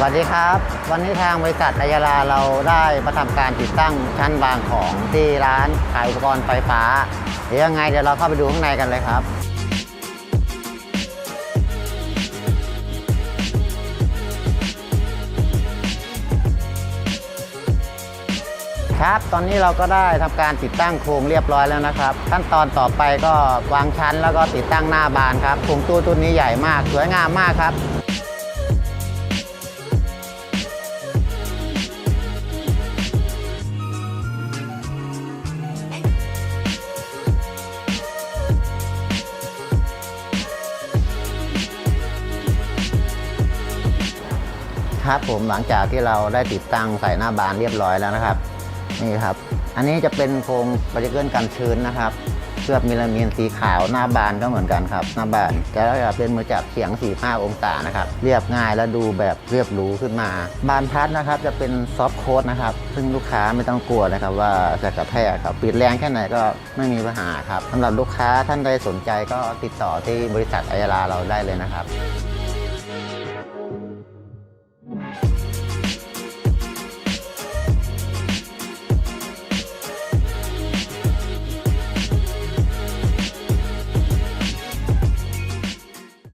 สวัสดีครับ วันนี้ทางบริษัทอายาลาเราได้มาทำการติดตั้งชั้นวางของที่ร้านขายอุปกรณ์ไฟฟ้า เดี๋ยวยังไงเดี๋ยวเราเข้าไปดูข้างในกันเลยครับครับตอนนี้เราก็ได้ทำการติดตั้งโครงเรียบร้อยแล้วนะครับ ขั้นตอนต่อไปก็วางชั้นแล้วก็ติดตั้งหน้าบานครับโครงตู้ตัวนี้ใหญ่มากสวยงามมากครับ ครับผมหลังจากที่เราได้ติดตั้งใส่หน้าบานเรียบร้อยแล้วนะครับ นี่ครับ อันนี้จะเป็นโครงปฏิเกิลกันชื้นนะครับเคลือบมิลามีนสีขาวหน้าบานก็เหมือนกันครับ หน้าบานจะจะเป็นมือจับเฉียง 45 องศานะครับ เรียบง่ายและดูแบบเรียบหรูขึ้นมา บานพัดนะครับจะเป็นซอฟต์โค้ดนะครับ ซึ่งลูกค้าไม่ต้องกลัวนะครับว่าจะกระแทกครับปิดแรงแค่ไหนก็ไม่มีปัญหาครับสำหรับลูกค้าท่านใดสนใจก็ติดต่อที่บริษัทอัยราเราได้เลยนะครับ